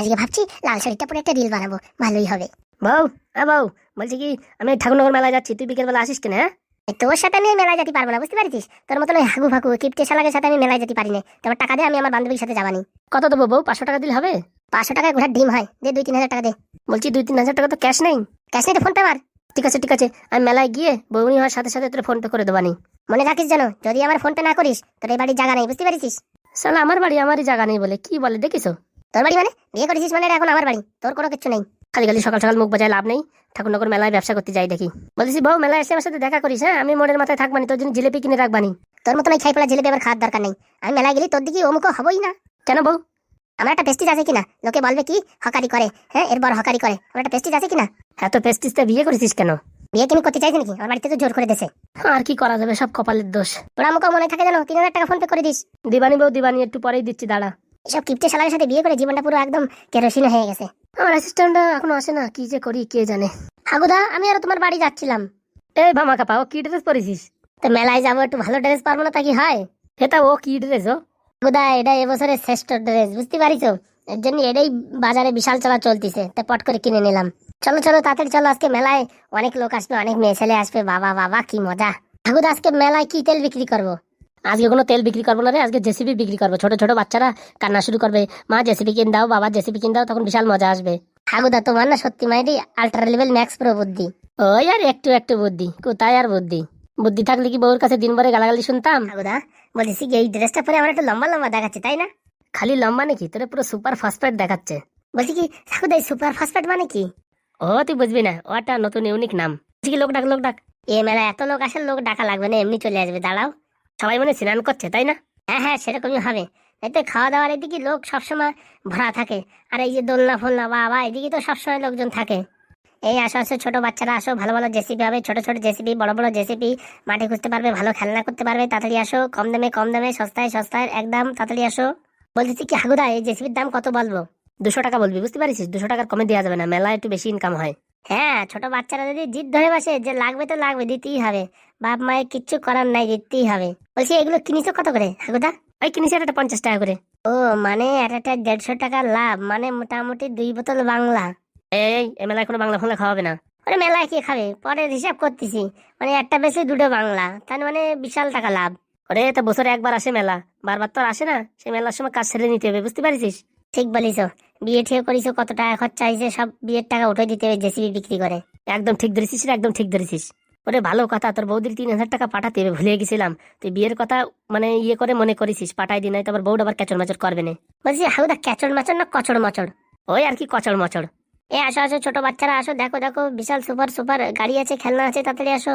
আজকে ভাবছি লাল শাড়িটা পরে একটা রিল বানাবো ভালোই হবে। বউ হ্যাঁ বউ বলছি কি আমি ঠাকুরনগর মেলায় যাচ্ছি তুই বিকেলবেলা আসিস কেন হ্যাঁ? তোর সাথে আমি মেলায় যেতে পারব না বুঝতে পারছিস? তোর মতন ওই হাগু ফাগু কিপটে শালাকের সাথে আমি মেলায় যেতে পারি না। তোমার টাকা দিয়ে আমি আমার বান্ধবীর সাথে যাবানি। কত দেবো বউ পাঁচশো টাকা দিলে হবে? পাঁচশো টাকায় ঘোড়ার ডিম হয় দে দুই তিন হাজার টাকা দে। বলছি দুই তিন হাজার টাকা তো ক্যাশ নেই। ক্যাশ নেই তো ফোন পে মার ঠিক আছে ঠিক আছে আমি মেলায় গিয়ে বৌনি হওয়ার সাথে সাথে তোর ফোন পে করে দেবানি। মনে রাখিস জানো যদি আমার ফোন পে না করিস তোর এই বাড়ির জায়গা নেই বুঝতে পারছিস? সালা আমার বাড়ি আমারই জায়গা নেই বলে কি বলে দেখিছো তোর বাড়ি মানে? বিয়ে করেছিস মানে এখন আমার বাড়ি। তোর কোনো কিছু নেই। খালি খালি সকাল সকাল মুখ বাজায় লাভ নেই। ঠাকুরনগর মেলায় ব্যবসা করতে যাই দেখি। বলছি বউ মেলায় এসে আমার সাথে দেখা করিস হ্যাঁ? আমি মোড়ের মাথায় থাকবানি তোর জন্য জিলেপি কিনে রাখবানি। তোর মতন ওই খাইপলা জিলেপি আমার খাওয়ার দরকার নেই। আমি মেলায় গেলি তোর দিকে অমুক হবই না। কেন বউ? আমার একটা পেস্টিজ আছে কিনা? লোকে বলবে কি হকারি করে। হ্যাঁ এরপর হকারি করে। আমার একটা পেস্টিজ আছে কিনা? এত পেস্টিসটা বিয়ে করেছিস কেন? বিয়ে কিনে করতে চাইছে নাকি? আমার বাড়িতে তো জোর করে দেশে আর কি করা যাবে সব কপালের দোষ। তোরা মুখে মনে থাকে জানো তিন হাজার টাকা ফোন পে করে দিস। দিবানি বউ দিবানি একটু পরেই দিচ্ছি দাঁড়া। এসব কিপটে শালারের সাথে বিয়ে করে জীবনটা পুরো একদম কেরোসিন হয়ে গেছে। আমার অ্যাসিস্ট্যান্টটা এখনও আসে না কি যে করি কে জানে। হাগুদা আমি আর তোমার বাড়ি যাচ্ছিলাম। এই ভামা কাপা ও কি ড্রেস পরেছিস? তো মেলায় যাব একটু ভালো ড্রেস পারব না তা কি হয়? এটা ও কি ড্রেস ও? হাগুদা এটা এবছরের শ্রেষ্ঠ ড্রেস বুঝতে পারিস এর জন্য এটাই বাজারে বিশাল চলা চলতিছে তাই পট করে কিনে নিলাম। চলো চলো তাড়াতাড়ি চলো আজকে মেলায় অনেক লোক আসবে অনেক মেয়ে ছেলে আসবে বাবা বাবা কি মজা। হাগুদা আজকে মেলায় কি তেল বিক্রি করব? আজকে কোনো তেল বিক্রি করব না রে, আজকে জেসিবি বিক্রি করব। ছোট ছোট বাচ্চারা কান্না শুরু করবে। মা, জেসিবি কিন দাও, বাবা জেসিবি কিন দাও, তখন বিশাল মজা আসবে। হাগুদা, তোমার না সত্যি মাইরি আল্ট্রা লেভেল ম্যাক্স প্রো বুদ্ধি। ওই আর একটু একটু বুদ্ধি, কোথায় আর বুদ্ধি? বুদ্ধি থাকলে কি বউর কাছে দিন ভরে গালাগালি শুনতাম? হাগুদা, বলেছি এই ড্রেসটা পরে আমার একটু লম্বা লম্বা দেখাচ্ছে, তাই না? খালি লম্বা নাকি? তোর পুরো সুপার ফাস্টফাইড দেখাচ্ছে। বলছি কি এই সুপার ফাস্টফুড মানে কি? ও, তুই বুঝবি না, ওটা নতুন ইউনিক নাম। বলছি কি, লোক ডাক লোক ডাক। এ মেলা এত লোক আসে, লোক ডাকা লাগবে না, এমনি চলে আসবে, দাঁড়াও। সবাই মনে স্নান করছে, তাই না? হ্যাঁ হ্যাঁ সেরকমই হবে। এতে খাওয়া দাওয়ার এদিকে লোক সবসময় ভরা থাকে। আর এই যে দোলনা, ফোলনা বা বা এদিকে তো সবসময় লোকজন থাকে। এই আসো আসো, ছোট বাচ্চারা আসো, ভালো ভালো জেসিপি হবে। ছোট ছোট জেসিপি বড় বড় জেসিপি মাটি খুঁজতে পারবে, ভালো খেলনা করতে পারবে, তাড়াতাড়ি আসো, কম দামে কম দামে, সস্তায় সস্তায়, একদম, তাড়াতাড়ি আসো। বলতেছি কি, হাগুদা, এই জেসিপির দাম কত বলব? দুশো টাকা বলবি, বুঝতে পারিস দুশো টাকার কমে দেওয়া যাবে না, মেলায় একটু বেশি ইনকাম হয়। হ্যাঁ ছোট বাচ্চারা যদি জিদ ধরে বসে, যে লাগবে তো লাগবে, দিতেই হবে। বাপ মায়ের কিচ্ছু করার নাই দিতেই হবে। বলছি, এগুলো কিনিছো কত করে, হাগুদা? ওই কিনিস একটা পঞ্চাশ টাকা করে। ও মানে এক একটা দেড়শো টাকা লাভ মানে মোটামুটি দুই বোতল বাংলা। এই মেলায় কোনো বাংলা ফাংলা খাওয়াবে না। মানে মেলায় কে খাবে? পরে হিসাব করতেছি। মানে একটা বেশি দুটো বাংলা, তার মানে বিশাল টাকা লাভ। ওরে, তো বছরে একবার আসে মেলা। বারবার তো আর আসে না। সে মেলার সময় কাজ ছেড়ে নিতে হবে, বুঝতে পারিস ঠিক বলিস বিয়ে ঠিক করিস কত টাকা খরচা হয়েছে, সব বিয়ের টাকা উঠে দিতে হবে জেসিবি বিক্রি করে। একদম ঠিক ধরেছিস একদম ঠিক ধরেছিস। ওরে ভালো কথা তোর বৌদির তিন হাজার টাকা পাঠাতে ভুলে গেছিলাম। তুই বিয়ের কথা মানে ইয়ে করে মনে করেছিস পাঠাই দিন তো আবার বউটা আবার ক্যাচর মাচর করবে না। বলছি হাউদা ক্যাচড় মাচড় না কচড় মচড় ওই আর কি কচর মচর এ আসো আসো ছোট বাচ্চারা আসো দেখো দেখো বিশাল সুপার সুপার গাড়ি আছে খেলনা আছে তাড়াতাড়ি আসো।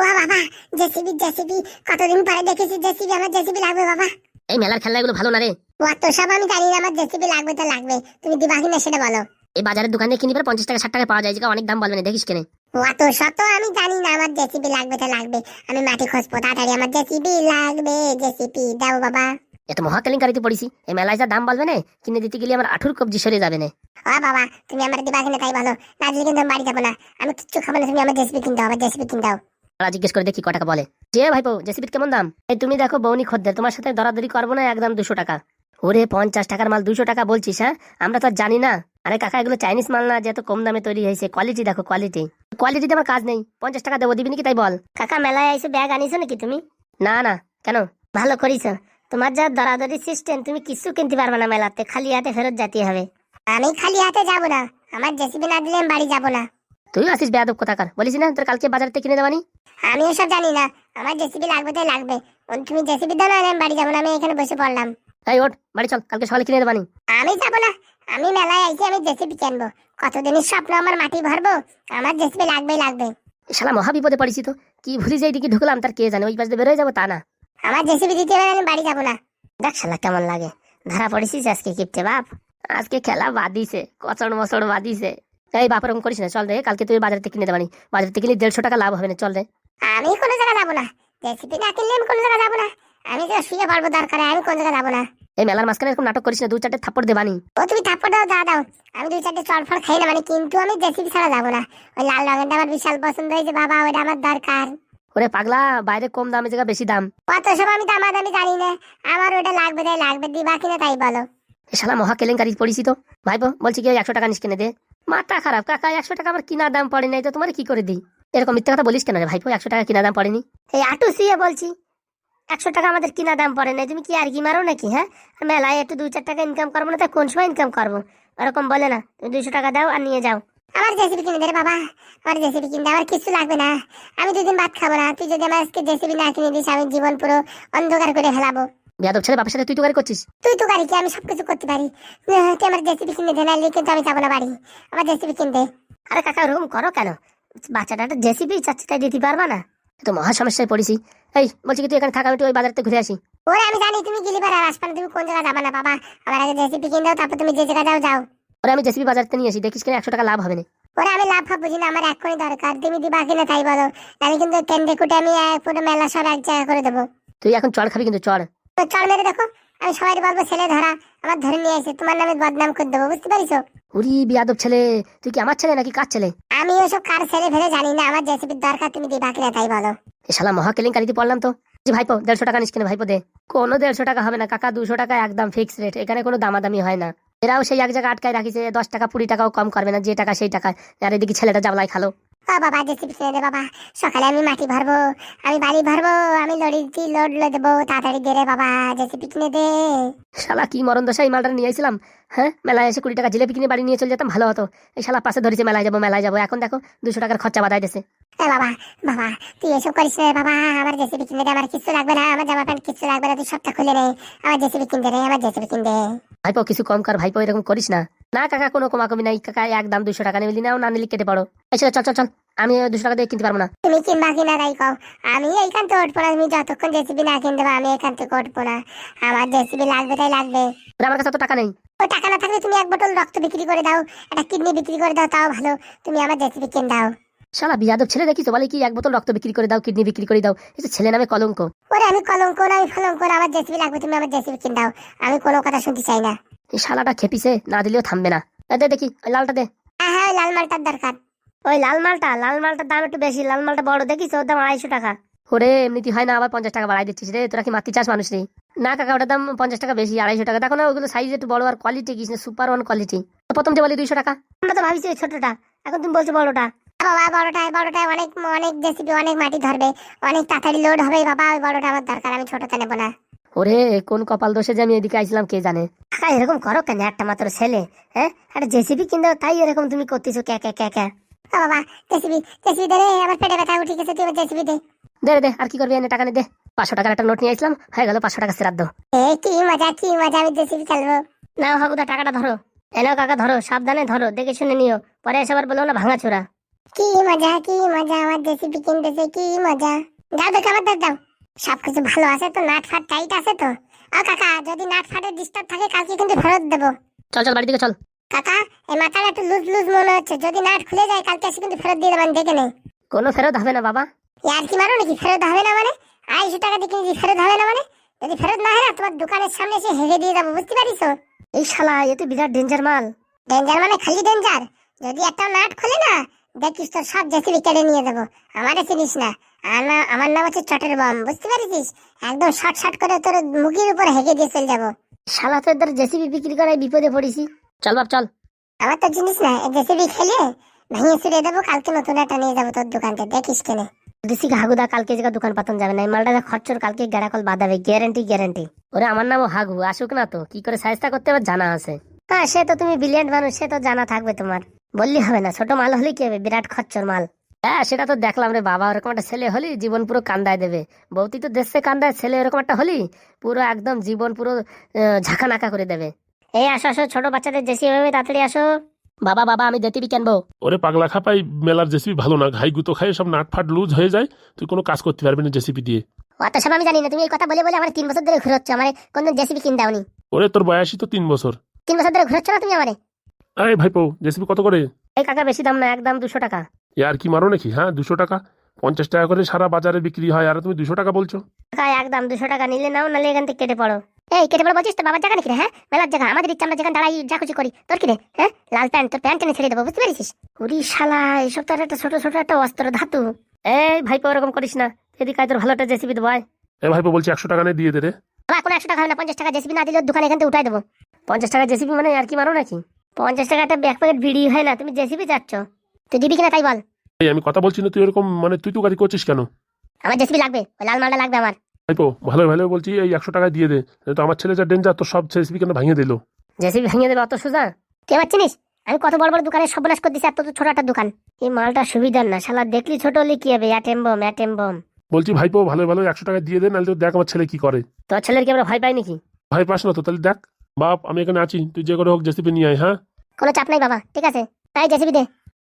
বাহ বাবা জেসিবি জেসিবি কতদিন পরে দেখেছি জেসিবি আমার জেসিবি লাগবে বাবা। এই মেলার খেলনাগুলো ভালো না রে। অত সব আমি জানি না আমার জেসিবি লাগবে তো লাগবে। তুমি দিবা কিনা সেটা বলো। এই বাজারের দোকানে কিনি পরে পঞ্চাশ টাকা ষাট টাকা পাওয়া যায় যেটা অনেক দাম বলবে না দেখিস কেনে। অত শত আমি জানি না আমার জেসিবি লাগবে তো লাগবে। আমি মাটি খসবো তাড়াতাড়ি আমার জেসিবি লাগবে জেসিবি দাও বাবা। এত মহাকালীনকারিতে পড়িছি। এই মেলায় যা দাম বলবে না কিনে দিতে গেলে আমার আঠুর কবজি সরে যাবে না। ও বাবা তুমি আমার দিবা কিনা তাই বলো। না দিলে কিন্তু বাড়ি যাব না। আমি কিচ্ছু খাব না তুমি আমার জেসিবি কিনতে আমার জেসিবি কিনতে দাও। ওরা জিজ্ঞেস করে দেখি ক টাকা বলে। যে ভাইপো জেসিবির কেমন দাম? এই তুমি দেখো বৌনি খদ্দের তোমার সাথে দরাদরি করব না একদম দুশো টাকা। ওরে পঞ্চাশ টাকার মাল দুশো টাকা বলছিস হ্যাঁ? আমরা তো জানি না। আরে কাকা এগুলো চাইনিজ মাল না যে এত কম দামে তৈরি হয়েছে। কোয়ালিটি দেখো কোয়ালিটি কোয়ালিটিতে আমার কাজ নেই। পঞ্চাশ টাকা দেবো দিবি নাকি তাই বল? কাকা মেলায় এসে ব্যাগ আনিছো নাকি তুমি? না না। কেন? ভালো করিস তোমার যা দরাদরি সিস্টেম তুমি কিছু কিনতে পারবে না মেলাতে। খালি হাতে ফেরত যেতে হবে। আমি খালি হাতে যাব না। আমার জেসিবি না দিলে বাড়ি যাব না। তুই আসিস বেয়াদব কোথাকার। বলিস না তোর কালকে বাজার থেকে কিনে দেবানি আমি এসব জানি না। আমার জেসিবি লাগবে তো লাগবে। তুমি জেসিবি দাও না আমি বাড়ি যাব না। আমি এখানে বসে পড়লাম। তাই ওঠ বাড়ি চল কালকে সকালে কিনে দেবানি আমি যাব না। আমি মেলায় আইছি আমি জেসিবি কিনবো। কতদিনের স্বপ্ন আমার মাটি ভরবো? আমার জেসিবি লাগবেই লাগবে। শালা মহা বিপদে পড়েছি তো। কি ভুলি যে এইদিকে ঢুকলাম তার কে জানে ওই পাশে বেরোয় যাব তা না। আমার জেসিবি দিতে হবে আমি বাড়ি যাব না। দেখ শালা কেমন লাগে। ধরা পড়েছিস আজকে কিপটে বাপ? আজকে খেলা বাদিছে কচড় মচড় বাদিছে। এই বাপ এরকম করিস না চল রে কালকে তুই বাজার থেকে কিনে দেবানি বাজার থেকে কিনে দেড়শো টাকা লাভ হবে না চল রে আমি কোনো জায়গায় যাব না। জেসিবি না কিনলে আমি কোনো জায়গায় যাব না। আমি তো শুয়ে পড়ব দরকারে আমি কোন জায়গায় যাব না। এই মেলার মাঝখানে এরকম নাটক করিস না দু চারটে থাপ্পড় দেবানি। ও তুমি থাপ্পড় দাও দাও দাও। আমি দুই চারটে চল ফল খাই না মানে কিন্তু আমি জেসিবি ছাড়া যাব না। ওই লাল রঙেরটা আমার বিশাল পছন্দ হয়েছে বাবা ওইটা আমার দরকার। ওরে পাগলা বাইরে কম দামে জায়গা বেশি দাম। কত সব আমি দামা দামি জানি না। আমার ওটা লাগবে তাই লাগবে দিবা কিনা তাই বলো। শালা মহা কেলেঙ্কারি পড়িছি তো ভাইপো বলছি কি একশো টাকা নিস কিনে দে। মাথা খারাপ কাকা একশো টাকা আমার কিনা দাম পড়ে নাই তো তোমার কি করে দিই? এরকম মিথ্যা কথা বলিস কেন রে ভাইপো? একশো টাকা কিনা দাম পড়েনি। এই আটু শুয়ে বলছি। একশো টাকা আমাদের কিনা দাম পড়ে না। তুমি কি আর কি মারো নাকি হ্যাঁ? মেলায় একটু দুই চার টাকা ইনকাম করব না তা কোন সময় ইনকাম করব? ওরকম বলে না তুমি দুইশো টাকা দাও আর নিয়ে যাও। আমার জেসিবি কিনে দে বাবা আমার জেসিবি কিনে দে আমার কিছু লাগবে না। আমি দুদিন ভাত খাব না তুই যদি আমার আজকে জেসিবি না কিনে দিস আমি জীবন পুরো অন্ধকার করে ফেলাবো। বেয়াদব ছেলে বাবার সাথে তুই তো গাড়ি করছিস? তুই তো গাড়ি কি? আমি সবকিছু করতে পারি। তুই আমার জেসিবি কিনে দে নাহলে কিন্তু আমি যাব না বাড়ি। আমার জেসিবি কিনে দে আরে কাকা ওরকম করো কেন? বাচ্চাটা জেসিবি চাচ্ছি তাই দিতে পারবা না? তো মহা সমস্যায় পড়েছি। এই বলছি কি তুই এখানে থাকা আমি একটু ওই বাজারতে ঘুরে আসি। ওরে আমি জানি তুমি গিলিবার আর আসপান তুমি কোন জায়গায় যাবা না বাবা? আমার আগে জেসিবি কিনে দাও তারপর তুমি যে জায়গায় যাও যাও। ওরে আমি জেসিবি বাজারতে নিয়ে আসি দেখিস কিনা একশো টাকা লাভ হবে না। ওরে আমি লাভ বুঝি না আমার এক্ষুনি দরকার তুমি দিবা কিনা তাই বলো। আমি কিন্তু টেন্ডে কুটে আমি পুরো মেলা সব এক জায়গা করে দেবো। তুই এখন চড় খাবি কিন্তু চড়। তো চল মেরে দেখো আমি সবাই বলব ছেলে ধরা আমার ধরে নিয়ে এসে তোমার নামে বদনাম করে দেবো বুঝতে পারিস? উরি বিয়াদব ছেলে তুই কি আমার ছেলে নাকি কার ছেলে? আমি ওসব কার ছেলে ফেলে জানি না, আমার জেসিপির দরকার, তুমি দিবা কিনা তাই বলো। এ শালা মহা কেলেঙ্কারিতে পড়লাম তো। জি ভাইপো, দেড়শো টাকা নিস কিনে ভাইপো দে। কোনো দেড়শো টাকা হবে না, কাকা দুশো টাকা একদম ফিক্স রেট এখানে কোনো দামাদামি হয় না। এরাও সেই এক জায়গায় আটকায় রাখিছে, দশ টাকা কুড়ি টাকাও কম করবে না, যে টাকা সেই টাকা। আর এদিকে ছেলেটা জাবলাই খালো। ও বাবা জেসিবি কিনে দে বাবা। সকালে আমি মাটি ভরবো আমি বাড়ি ভরবো আমি লড়ি দিয়ে লোড লো দেবো। তাড়াতাড়ি দে রে বাবা জেসিবি কিনে দে। শালা কি মরণ দশা এই মালটা নিয়ে আসছিলাম হ্যাঁ? মেলায় এসে কুড়ি টাকা জিলেপি কিনে বাড়ি নিয়ে চলে যেতাম ভালো হতো। এই শালা পাশে ধরেছে মেলায় যাব মেলায় যাব। এখন দেখো দুশো টাকার খরচা বাদাই দিছে। এ বাবা বাবা তুই এসব করিস না বাবা। আমার জেসিবি কিনে দে আমার কিছু লাগবে না। আমার জামা প্যান্ট কিছু লাগবে না তুই সবটা খুলে নে। আমার জেসিবি কিনতে রে আমার জেসিবি কিনতে। ভাইপো কিছু কম কর ভাইপো এরকম করিস না। না কাকা কোনো কমাকমি নাই। কাকা একদম দুশো টাকা নিবি নাও না নিলি কেটে পড়ো। ছেলে, চল চল চল। আমি দুশো টাকা দিয়ে কিনতে পারব না। তুমি কিনবা কিনা তাই কও। আমি এইখান থেকে উঠবো না তুমি যতক্ষণ জেসিবি না কিনতে আমি এখান থেকে উঠবো না। আমার জেসিবি লাগবে তাই লাগবে। আমার কাছে তো টাকা নেই। ও টাকা না থাকলে তুমি এক বোতল রক্ত বিক্রি করে দাও একটা কিডনি বিক্রি করে দাও তাও ভালো। তুমি আমার জেসিবি কিন দাও। শালা বিয়াদব ছেলে দেখিস বলে কি এক বোতল রক্ত বিক্রি করে দাও কিডনি বিক্রি করে দাও। এই যে ছেলে নামে কলঙ্ক। ওরে আমি কলঙ্ক না আমি ফলঙ্ক না আমার জেসিবি লাগবে তুমি আমার জেসিবি কিন দাও। আমি কোনো কথা শুনতে চাই না। এই শালাটা খেপিছে না দিলেও থামবে না। দে দেখি ওই লালটা দে। হ্যাঁ হ্যাঁ ওই লাল মালটার দরকার। ওই লাল মালটা লাল মালটার দাম একটু বেশি লাল মালটা বড় দেখিস? ওর দাম আড়াইশো টাকা। ওরে এমনিতে হয় না আবার পঞ্চাশ টাকা বাড়াই দিচ্ছিস রে তোরা কি মাতৃ চাষ মানুষ রে? না কাকা ওটার দাম পঞ্চাশ টাকা বেশি আড়াইশো টাকা। দেখো না ওগুলো সাইজ একটু বড় আর কোয়ালিটি কি সুপার ওয়ান কোয়ালিটি প্রথম যে বলি দুইশো টাকা। আমরা তো ভাবছি ওই ছোটটা এখন তুমি বলছো বড়টা। বাবা বড়টায় বড়টায় অনেক অনেক জেসিবি অনেক মাটি ধরবে অনেক তাড়াতাড়ি লোড হবে বাবা ওই বড়টা আমার দরকার আমি ছোটটা নেব না। ওরে কোন কপাল দোষে যে আমি এদিকে আইছিলাম কে জানে? কাকা এরকম করো কেন? একটা মাত্র ছেলে হ্যাঁ? একটা জেসিবি কিনতে তাই এরকম তুমি করতেছো কে কে কে কে ও বাবা জেসিবি জেসিবি দে রে আমার পেটে ব্যথা উঠে গেছে তুই জেসিবি দে। দে দে আর কি করবি? এনে টাকা নে দে। পাঁচশো টাকার একটা নোট নিয়ে আসলাম হয়ে গেল পাঁচশো টাকা শ্রাদ্ধ এ কি মজা কি মজা আমি জেসিবি চালবো নাও হাবুদা টাকাটা ধরো। এনাও কাকা ধরো সাবধানে ধরো দেখে শুনে নিও। পরে এসে আবার বলো না ভাঙা চোরা কি মজা কি মজা আমার জেসিবি কিনতেছে কি মজা। দাও দেখো আমার দাও দাও। সবকিছু ভালো আছে তো? নাট ফাট টাইট আছে তো? ও কাকা যদি নাট ফাটের ডিস্টার্ব থাকে কালকে কিন্তু ফেরত দেবো। চল চল বাড়ি দিকে চল। কাকা এই মাথাটা একটু লুজ লুজ মনে হচ্ছে। যদি নাট খুলে যায় কালকে এসে কিন্তু ফেরত দিয়ে দেবেন দেখে নেই। কোনো ফেরত হবে না বাবা। ইয়ার কি মারো নাকি? ফেরত হবে না মানে? আড়াইশো টাকা দিয়ে কিনেছি ফেরত হবে না মানে? যদি ফেরত না হয় না তোমার দোকানের সামনে এসে হেগে দিয়ে যাব বুঝতে পারিস এই শালা এ তো বিরাট ডেঞ্জার মাল। ডেঞ্জার মানে খালি ডেঞ্জার যদি একটা নাট খুলে না দেখিস তোর সব জেসিবি কেটে নিয়ে যাব আমারে চিনিস না। আমার নাম হচ্ছে চটের বম বুঝতে পারিস একদম শর্ট শর্ট করে তোর মুখের উপর হেগে দিয়ে চলে যাব। শালা তো এদের জেসিবি বিক্রি করায় বিপদে পড়েছি। চল বাপ চল। আমার তো জিনিস না জেসিবি খেলে ভেঙে ছুড়ে দেবো কালকে নতুন একটা নিয়ে যাব তোর দোকান দেখিস কেনে। দেশি হাগুদা কালকে জায়গা দোকান পাতন যাবে না মালটা খরচর কালকে গেড়াকল বাঁধাবে গ্যারেন্টি গ্যারেন্টি ওরে আমার নামও হাগু আসুক না তো কি করে সাইজটা করতে হবে জানা আছে। হ্যাঁ সে তো তুমি ব্রিলিয়ান্ট মানুষ সে তো জানা থাকবে তোমার। বললি হবে না ছোট মাল হলে কি হবে বিরাট খরচর মাল। হ্যাঁ সেটা তো দেখলাম রে বাবা ওরকম একটা ছেলে হলি জীবন পুরো কান্দায় দেবে। বৌতি তো দেশে কান্দায় ছেলে এরকম একটা হলি পুরো একদম জীবন পুরো ঝাঁকা নাকা করে দেবে। এই আসো আসো ছোট বাচ্চাদের জেসি হবে তাড়াতাড়ি আসো। বাবা বাবা আমি জেতিবি কেনবো। ওরে পাগলা খাপাই মেলার জেসিপি ভালো না ঘাই গুতো খাই সব নাট ফাট লুজ হয়ে যায় তুই কোনো কাজ করতে পারবি না জেসিপি দিয়ে। অত সব আমি জানি না তুমি এই কথা বলে বলে আমার তিন বছর ধরে ঘুরোচ্ছ আমার কোনদিন জেসিবি কিন দাওনি। ওরে তোর বয়সই তো তিন বছর। তিন বছর ধরে ঘুরোচ্ছ না তুমি আমারে? আরে ভাইপো জেসিপি কত করে? এই কাকা বেশি দাম না একদম দুশো টাকা। এ আর কি মারো নাকি? হ্যাঁ দুশো টাকা। পঞ্চাশ টাকা করে সারা বাজারে বিক্রি হয়। আর তুমি দুশো টাকা বলছো? টাকা একদম দুশো টাকা নিলে নাও নালে এখান থেকে কেটে পড়ো। এই কেটে পড়ো বলছিস তো? বাবার জায়গা নাকি রে, হ্যাঁ? মেলার জায়গা। আমাদের ইচ্ছা আমরা যেখানে দাঁড়াই যা খুশি করি। তোর কি রে হ্যাঁ? লাল প্যান্ট তোর প্যান্ট টেনে ছেড়ে দেবো বুঝতে পেরেছিস? উরি শালা এসব তো একটা ছোট ছোট একটা অস্ত্র ধাতু। এই ভাইপো ওরকম করিস না। এদিকে আয় তোর ভালো একটা জেসিবি দেবো আয়। এ ভাইপো বলছি একশো টাকা নিয়ে দিয়ে দে রে। আমার কোনো একশো টাকা হবে না পঞ্চাশ টাকা জেসিবি না দিলে দোকানে এখান থেকে উঠাই দেবো। পঞ্চাশ টাকা জেসিবি মানে আর কি মারো নাকি? পঞ্চাশ টাকা একটা ব্যাক প্যাকেট ভিড়ি হয় না। তুমি জেসিবি যাচ্ছ। তুই দিবি কিনা তাই বল। এই আমি কথা বলছি না তুই এরকম মানে তুই তো গাড়ি করছিস কেন? আমার জেসিবি লাগবে ওই লাল মালটা লাগবে আমার। ভাইপো ভালো ভালো বলছি এই একশো টাকা দিয়ে দে তো আমার ছেলে যা ডেঞ্জার তো সব জেসিবি কেন ভাঙিয়ে দিল? জেসিবি ভেঙে দেবে অত সোজা? তুই আমার চিনিস? আমি কত বড় বড় দোকানে সর্বনাশ করে দিছি এত তো ছোট একটা দোকান। এই মালটা সুবিধার না শালা দেখলি ছোট হলে কি হবে? অ্যাটেম বম অ্যাটেম বম বলছি ভাইপো ভালো ভালো একশো টাকা দিয়ে দে নাহলে তো দেখ আমার ছেলে কি করে। তোর ছেলের কি আমরা ভয় পাই নাকি? ভাই পাস না তো তাহলে দেখ বাপ আমি এখানে আছি তুই যে করে হোক জেসিপি নিয়ে আয় হ্যাঁ? কোনো চাপ নাই বাবা ঠিক আছে? তাই জেসিবি দে।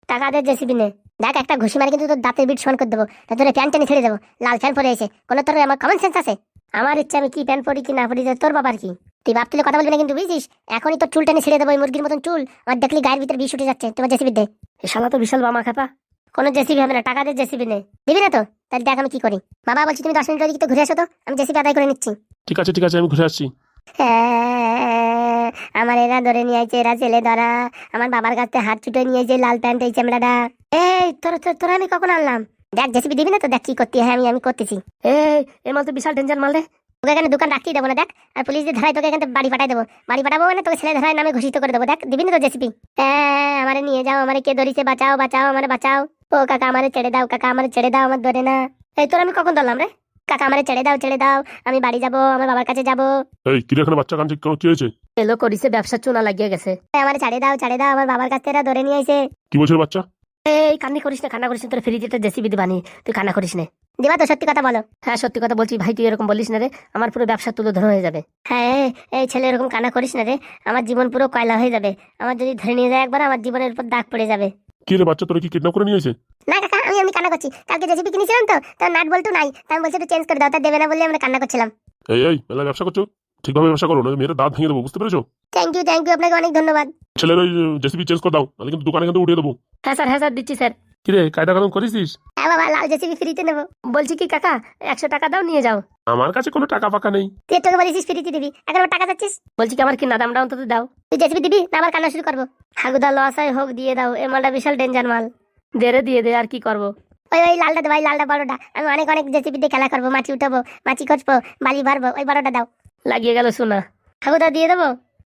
টাকা দে জেসিবি নে। দেখ একটা ঘুষি মারি কিন্তু তোর দাঁতের বিট সমান করে দেবো। তা তোর প্যান্ট টেনে ছেড়ে দেবো। লাল প্যান্ট পরে এসে। কোনো তোর আমার কমন সেন্স আছে? আমার ইচ্ছা আমি কি প্যান্ট পরি কি না পরি তোর বাবার কি? তুই বাপ তুলে কথা বলবি না কিন্তু বুঝিস? এখনই তোর চুল টেনে ছেড়ে দেবো ওই মুরগির মতন চুল। আমার দেখলি গায়ের ভিতরে বিষ উঠে যাচ্ছে। তোমার জেসিবি দে। শালা তো বিশাল বামা খাপা। কোনো জেসিবি হবে না। টাকা দিয়ে জেসিবি নে। দিবি না তো? তাহলে দেখ আমি কি করি। বাবা বলছি তুমি দশ মিনিট ওদিকে তো ঘুরে আসো তো। আমি জেসিবি আদায় করে নিচ্ছি। ঠিক আছে ঠিক আছে আমি ঘুরে আসছি। হ্যাঁ, আমার এরা ধরে নিয়ে আইছে এরা ছেলে ধরা। আমার বাবার কাছ থেকে হাত ছুটে নিয়ে আইছে লাল প্যান্ট এই চামড়াটা। এই তোর তোর- তোর আমি কখন আনলাম? দেখ জেসিপি দিবি না তো দেখ কি করতে হয় আমি আমি করতেছি। এই এ মাল তো বিশাল ডেঞ্জার মাল রে। তোকে এখানে দোকান রাখতেই দেবো না দেখ। আর পুলিশ দিয়ে ধরাই তোকে এখানে বাড়ি পাঠাই দেবো। বাড়ি পাঠাবো মানে তোকে ছেলে ধরাই নামে ঘোষিত করে দেবো দেখ দিবি না তো জেসিপি হ্যাঁ আমারে নিয়ে যাও আমারে কে ধরিছে বাঁচাও বাঁচাও আমারে বাঁচাও। ও কাকা আমারে ছেড়ে দাও কাকা আমারে ছেড়ে দাও আমার ধরে না। এই তোর আমি কখন ধরলাম রে? কাকা আমারে ছেড়ে দাও ছেড়ে দাও। আমি বাড়ি যাব আমার বাবার কাছে যাব। এই কিরে এখানে বাচ্চা কানছে কেন কি হয়েছে? এলো করিছে ব্যবসা চুনা লাগিয়ে গেছে। আমারে ছাড়ে দাও ছাড়ে দাও আমার বাবার কাছ থেকে ধরে নিয়ে আইছে। কি বলছে বাচ্চা? এই কান্নি করিস না কান্না করিস না তোর ফ্রিজে জেসিবি দিবানি তুই কান্না করিস না। দিবা তো সত্যি কথা বলো। হ্যাঁ সত্যি কথা বলছি ভাই তুই এরকম বলিস না রে আমার পুরো ব্যবসা তুলে ধরা হয়ে যাবে। হ্যাঁ এই, এই ছেলে এরকম কানা করিস না রে আমার জীবন পুরো কয়লা হয়ে যাবে। আমার যদি ধরে নিয়ে যায় একবার আমার জীবনের উপর দাগ পড়ে যাবে। কি রে বাচ্চা তোরা কি কিডন্যাপ করে নিয়েছে না কাকা আমি আমি কান্না করছি। কালকে জেসিপি কিনেছিলাম তো তার নাট বল্টু নাই। তাই বলছে বলছি একটু চেঞ্জ করে দাও তা দেবে না বলে আমরা কান্না করছিলাম। এই এই মেলা ব্যবসা করছ? ঠিকভাবে ব্যবসা করো না মেয়েরা দাঁত ভেঙে দেবো বুঝতে পেরেছ? থ্যাংক ইউ থ্যাংক ইউ আপনাকে অনেক ধন্যবাদ। ছেলের ওই জেসিপি চেঞ্জ করে দাও তাহলে কিন্তু দোকানে কিন্তু উঠিয়ে দেবো। হ্যাঁ স্যার হ্যাঁ স্যার দিচ্ছি স্যার। কি রে কায়দা কানুন করেছিস? হ্যাঁ বাবা লাল জেসিপি ফ্রিতে নেব। বলছি কি কাকা একশো টাকা দাও নিয়ে যাও। আমার কাছে কোনো টাকা ফাঁকা নেই। তুই একটু বলেছিস ফ্রিতে দিবি। এখন টাকা চাচ্ছিস বলছি কি আমার কি না দামটা অন্তত দাও? তুই জেসিপি দিবি না আবার কান্না শুরু করব। হাগুদা লস হয় হোক দিয়ে দাও। এই মালটা বিশাল ডেঞ্জার মাল। দে রে দিয়ে দে আর কি করব? ওই ওই লালটা দাও ওই লালটা বড়টা। আমি অনেক অনেক জেসিপি দিয়ে খেলা করব মাটি উঠাবো মাটি খসবো বালি ভরবো ওই বড়টা দাও। লাগিয়ে গেল শোনা হাগুদা দিয়ে দেবো?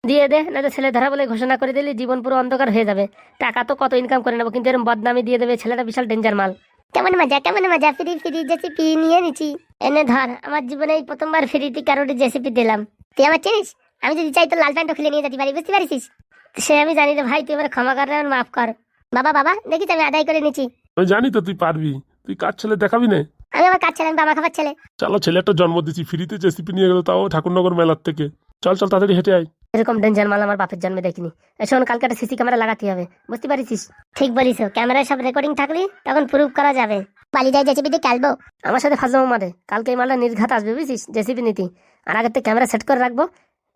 দিয়ে দে না তো ছেলে ধরা বলে ঘোষণা করে দিলে জীবন পুরো অন্ধকার হয়ে যাবে। টাকা তো কত ইনকাম করে নেব কিন্তু এরকম বদনামি দিয়ে দেবে ছেলেটা বিশাল ডেঞ্জার মাল। কেমন মজা কেমন মজা? ফ্রি ফ্রি জেসিপি নিয়ে নিছি এনে ধর, আমার জীবনে এই প্রথমবার ফ্রিতে কারোর জেসিপি দিলাম। তুই আমার চিনিস? আমি যদি চাই তো লাল প্যান্টও খুলে নিয়ে যেতে পারি, বুঝতে পারিস? সে আমি জানি রে ভাই, তুই আমার ক্ষমা কর মাফ কর। বাবা বাবা, দেখিস আমি আদায় করে নিচ্ছি। আমি জানি তো তুই পারবি। তুই কাজ ছেলে দেখাবি না? আমি আমার কাজ ছেলে? বাবা খাবার ছেলে। চলো ছেলে একটা জন্ম দিচ্ছি ফ্রিতে জেসিপি নিয়ে গেলো তাও ঠাকুরনগর মেলার থেকে। চল চল তাড়াতাড়ি হেঁটে আয়। এরকম ডেঞ্জার মাল আমার বাপের জন্মে দেখিনি। শোন কালকে একটা সিসি ক্যামেরা লাগাতে হবে। বুঝতে পারিস ঠিক বলিস ক্যামেরায় সব রেকর্ডিং থাকলে তখন প্রুভ করা যাবে। বালিটাই জেসিপি দিয়ে খেলব। আমার সাথে ফাজলামো মারে। কালকে এই মালটা নির্ঘাত আসবে বুঝছিস জেসিবি নীতি। আর আগের থেকে ক্যামেরা সেট করে রাখব।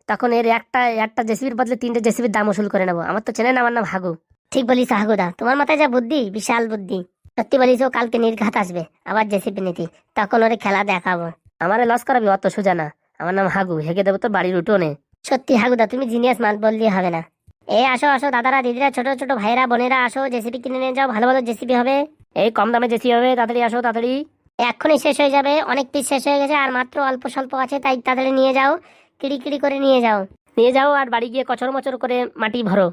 তখন এর একটা একটা জেসিবির বদলে তিনটে জেসিবির দাম উসুল করে নেব। আমার তো চেনেন আমার নাম হাগু। ঠিক বলিস হাগুদা। তোমার মাথায় যা বুদ্ধি বিশাল বুদ্ধি। সত্যি বলিস ও কালকে নির্ঘাত আসবে। আবার জেসিপি নীতি তখন ওরে খেলা দেখাবো। আমারে লস করাবি অত সোজা না। আমার নাম হাগু হেগে দেবো তো বাড়ির উঠোনে। সত্যি হাগুদা তুমি জিনিয়াস মাল বললে হবে না। এ আসো আসো দাদারা দিদিরা ছোট ছোট ভাইরা বোনেরা আসো জেসিপি কিনে নিয়ে যাও ভালো ভালো জেসিপি হবে। এই কম দামে জেসি হবে তাড়াতাড়ি আসো তাড়াতাড়ি। এক্ষুনি শেষ হয়ে যাবে অনেক পিস শেষ হয়ে গেছে আর মাত্র অল্প স্বল্প আছে তাই তাড়াতাড়ি নিয়ে যাও কিড়ি কিড়ি করে নিয়ে যাও। নিয়ে যাও আর বাড়ি গিয়ে কচর মচর করে মাটি ভরো।